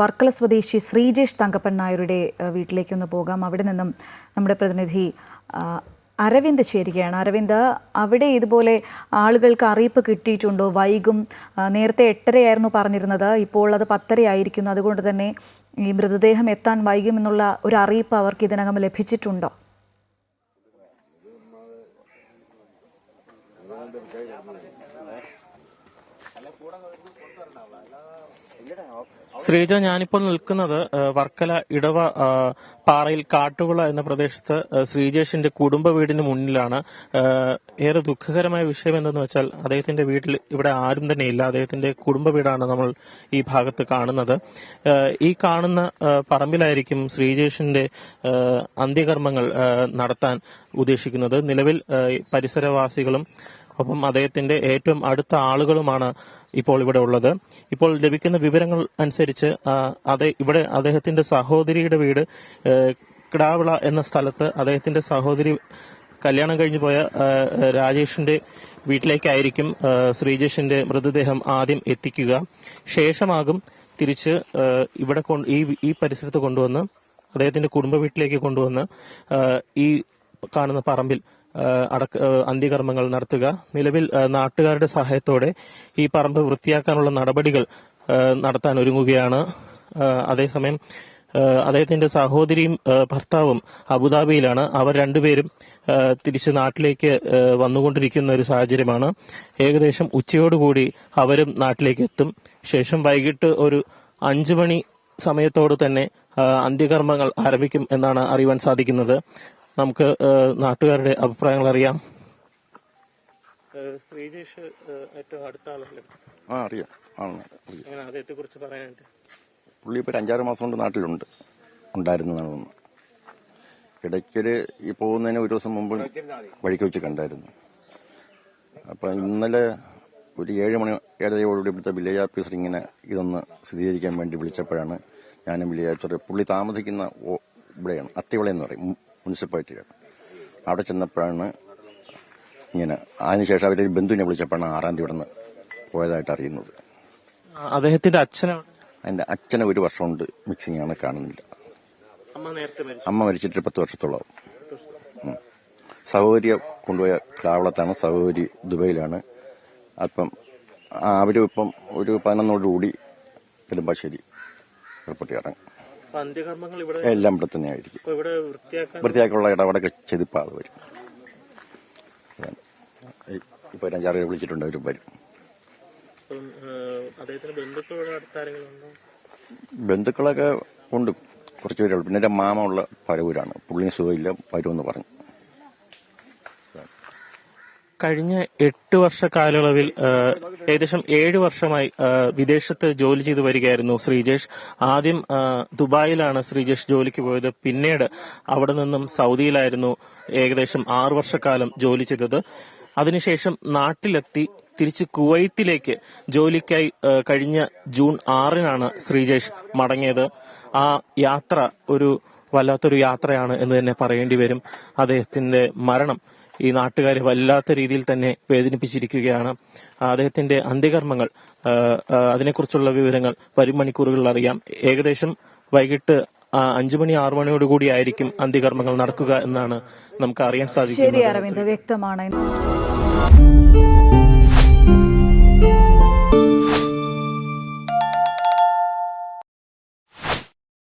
വർക്കല സ്വദേശി ശ്രീജേഷ് തങ്കപ്പൻ നായരുടെ വീട്ടിലേക്കൊന്ന് പോകാം. അവിടെ നിന്നും നമ്മുടെ പ്രതിനിധി അരവിന്ദ് ചേരുകയാണ്. അരവിന്ദ് അവിടെ ഇതുപോലെ ആളുകൾക്ക് അറിയിപ്പ് കിട്ടിയിട്ടുണ്ടോ? വൈകും നേരത്തെ എട്ടരയായിരുന്നു പറഞ്ഞിരുന്നത്. ഇപ്പോൾ അത് പത്തരയായിരിക്കുന്നു. അതുകൊണ്ട് തന്നെ ഈ മൃതദേഹം എത്താൻ വൈകുമെന്നുള്ള ഒരു അറിയിപ്പ് അവർക്ക് ഇതിനകം ലഭിച്ചിട്ടുണ്ടോ? ശ്രീജ ഞാനിപ്പോൾ നിൽക്കുന്നത് വർക്കല ഇടവ പാറയിൽ കാട്ടുകുള എന്ന പ്രദേശത്ത് ശ്രീജേഷിന്റെ കുടുംബ വീടിന് മുന്നിലാണ്. ഏറെ ദുഃഖകരമായ വിഷയം എന്തെന്ന് വെച്ചാൽ അദ്ദേഹത്തിന്റെ വീട്ടിൽ ഇവിടെ ആരും തന്നെ ഇല്ല. അദ്ദേഹത്തിന്റെ കുടുംബ വീടാണ് നമ്മൾ ഈ ഭാഗത്ത് കാണുന്നത്. ഈ കാണുന്ന പറമ്പിലായിരിക്കും ശ്രീജേഷിന്റെ അന്ത്യകർമ്മങ്ങൾ നടത്താൻ ഉദ്ദേശിക്കുന്നത്. നിലവിൽ പരിസരവാസികളും ഒപ്പം അദ്ദേഹത്തിന്റെ ഏറ്റവും അടുത്ത ആളുകളുമാണ് ഇപ്പോൾ ഇവിടെ ഉള്ളത്. ഇപ്പോൾ ലഭിക്കുന്ന വിവരങ്ങൾ അനുസരിച്ച് അതേ ഇവിടെ അദ്ദേഹത്തിന്റെ സഹോദരിയുടെ വീട് കിടാവിള എന്ന സ്ഥലത്ത് അദ്ദേഹത്തിന്റെ സഹോദരി കല്യാണം കഴിഞ്ഞു പോയ രാജേഷിന്റെ വീട്ടിലേക്കായിരിക്കും ശ്രീജേഷിന്റെ മൃതദേഹം ആദ്യം എത്തിക്കുക. ശേഷമാകും തിരിച്ച് ഇവിടെ ഈ ഈ പരിസരത്ത് കൊണ്ടുവന്ന് അദ്ദേഹത്തിന്റെ കുടുംബ വീട്ടിലേക്ക് കൊണ്ടുവന്ന് ഈ കാണുന്ന പറമ്പിൽ അടക്ക അന്ത്യകർമ്മങ്ങൾ നടത്തുക. നിലവിൽ നാട്ടുകാരുടെ സഹായത്തോടെ ഈ പറമ്പ് വൃത്തിയാക്കാനുള്ള നടപടികൾ നടത്താൻ ഒരുങ്ങുകയാണ്. അതേസമയം അദ്ദേഹത്തിന്റെ സഹോദരിയും ഭർത്താവും അബുദാബിയിലാണ്. അവർ രണ്ടുപേരും തിരിച്ച് നാട്ടിലേക്ക് വന്നുകൊണ്ടിരിക്കുന്ന ഒരു സാഹചര്യമാണ്. ഏകദേശം ഉച്ചയോടുകൂടി അവരും നാട്ടിലേക്ക് എത്തും. ശേഷം വൈകിട്ട് ഒരു അഞ്ചു മണി സമയത്തോട് തന്നെ അന്ത്യകർമ്മങ്ങൾ ആരംഭിക്കും എന്നാണ് അറിയുവാൻ സാധിക്കുന്നത്. നമുക്ക് നാട്ടുകാരുടെ അഭിപ്രായങ്ങൾ അറിയാം. ശ്രീജേഷ് ഏറ്റവും അടുത്ത ആളല്ലേ? ആ അറിയാം. ആണ് അറിയാം. അങ്ങനെ അദ്ദേഹത്തെ കുറിച്ച് പറയാനായിട്ട്? പുള്ളി ഇപ്പോൾ ഒരു അഞ്ചാറ് മാസം കൊണ്ട് നാട്ടിലുണ്ട്. ഉണ്ടായിരുന്നതാണ് ഒന്ന്. ഇടയ്ക്കൊരു ഈ പോകുന്നതിന് ഒരു ദിവസം മുമ്പ് വഴിക്ക് വെച്ച് കണ്ടായിരുന്നു. അപ്പം ഇന്നലെ ഒരു ഏഴ് മണി ഏഴരയോടുകൂടി ഇവിടുത്തെ വില്ലേജ് ഓഫീസർ ഇങ്ങനെ ഇതൊന്ന് സ്ഥിരീകരിക്കാൻ വേണ്ടി വിളിച്ചപ്പോഴാണ് ഞാനും വില്ലേജ് ഓഫീസർ പുള്ളി താമസിക്കുന്ന ഇവിടെയാണ് അത്തിവിള എന്ന് പറയും. മു- മുനിസിപ്പാലിറ്റിയാണ് അവിടെ ചെന്നപ്പോഴാണ് ഇങ്ങനെ അതിനുശേഷം അവരെ ബന്ധുവിനെ വിളിച്ചപ്പോഴാണ് ആറാം തീയതി ഇവിടെ നിന്ന് പോയതായിട്ട് അറിയുന്നത്. അദ്ദേഹത്തിന്റെ അച്ഛനാണ് അതിന്റെ അച്ഛനെ ഒരു വർഷം കൊണ്ട് മിക്സിംഗ് ആണ് കാണുന്നില്ല അമ്മ മരിച്ചിട്ട് പത്ത് വർഷത്തോളം. സഹോദരിയെ കൊണ്ടുപോയ കാവളത്താണ്. സഹോദരി ദുബൈയിലാണ്. അപ്പം അവരും ഇപ്പം ഒരു പതിനൊന്നോടുകൂടി നെടുമ്പാശ്ശേരി എയർപോർട്ടിൽ ഇറങ്ങും. അന്ത്യകർമ്മങ്ങൾ ഇവിടെ എല്ലാം ഇവിടെ തന്നെ ആയിരിക്കും. ഇവിടെ വൃത്തിയാക്കാൻ വൃത്തിയാക്കുള്ള ഇടപെടൊക്കെ ചെതിപ്പാൾ ആൾ വരും. ഇപ്പൊ അഞ്ചാറ് പേര് വിളിച്ചിട്ടുണ്ട് അവരും വരും. ബന്ധുക്കളൊക്കെ ഉണ്ട്. കുറച്ച് പേരുള്ളൂ പിന്നെ എന്റെ മാമ ഉള്ള പരവൂരാണ്. പുള്ളിയും സുഖമില്ല വരുമെന്ന് പറഞ്ഞു. കഴിഞ്ഞ എട്ട് വർഷ കാലയളവിൽ ഏകദേശം ഏഴ് വർഷമായി വിദേശത്ത് ജോലി ചെയ്തു വരികയായിരുന്നു ശ്രീജേഷ്. ആദ്യം ദുബായിലാണ് ശ്രീജേഷ് ജോലിക്ക് പോയത്. പിന്നീട് അവിടെ നിന്നും സൗദിയിലായിരുന്നു ഏകദേശം ആറു വർഷക്കാലം ജോലി ചെയ്തത്. അതിനുശേഷം നാട്ടിലെത്തി തിരിച്ച് കുവൈത്തിലേക്ക് ജോലിക്കായി കഴിഞ്ഞ ജൂൺ ആറിനാണ് ശ്രീജേഷ് മടങ്ങിയത്. ആ യാത്ര ഒരു വല്ലാത്തൊരു യാത്രയാണ് എന്ന് തന്നെ പറയേണ്ടി വരും. അദ്ദേഹത്തിന്റെ മരണം ഈ നാട്ടുകാരെ വല്ലാത്ത രീതിയിൽ തന്നെ വേദനിപ്പിച്ചിരിക്കുകയാണ്. അദ്ദേഹത്തിന്റെ അന്ത്യകർമ്മങ്ങൾ അതിനെക്കുറിച്ചുള്ള വിവരങ്ങൾ വരും അറിയാം. ഏകദേശം വൈകിട്ട് അഞ്ചുമണി അഞ്ചു മണി ആറു മണിയോടുകൂടി ആയിരിക്കും അന്ത്യകർമ്മങ്ങൾ നടക്കുക എന്നാണ് നമുക്ക് അറിയാൻ ശരി സാധിക്കുന്നത് അരവിന്ദ് വ്യക്തമാണ്.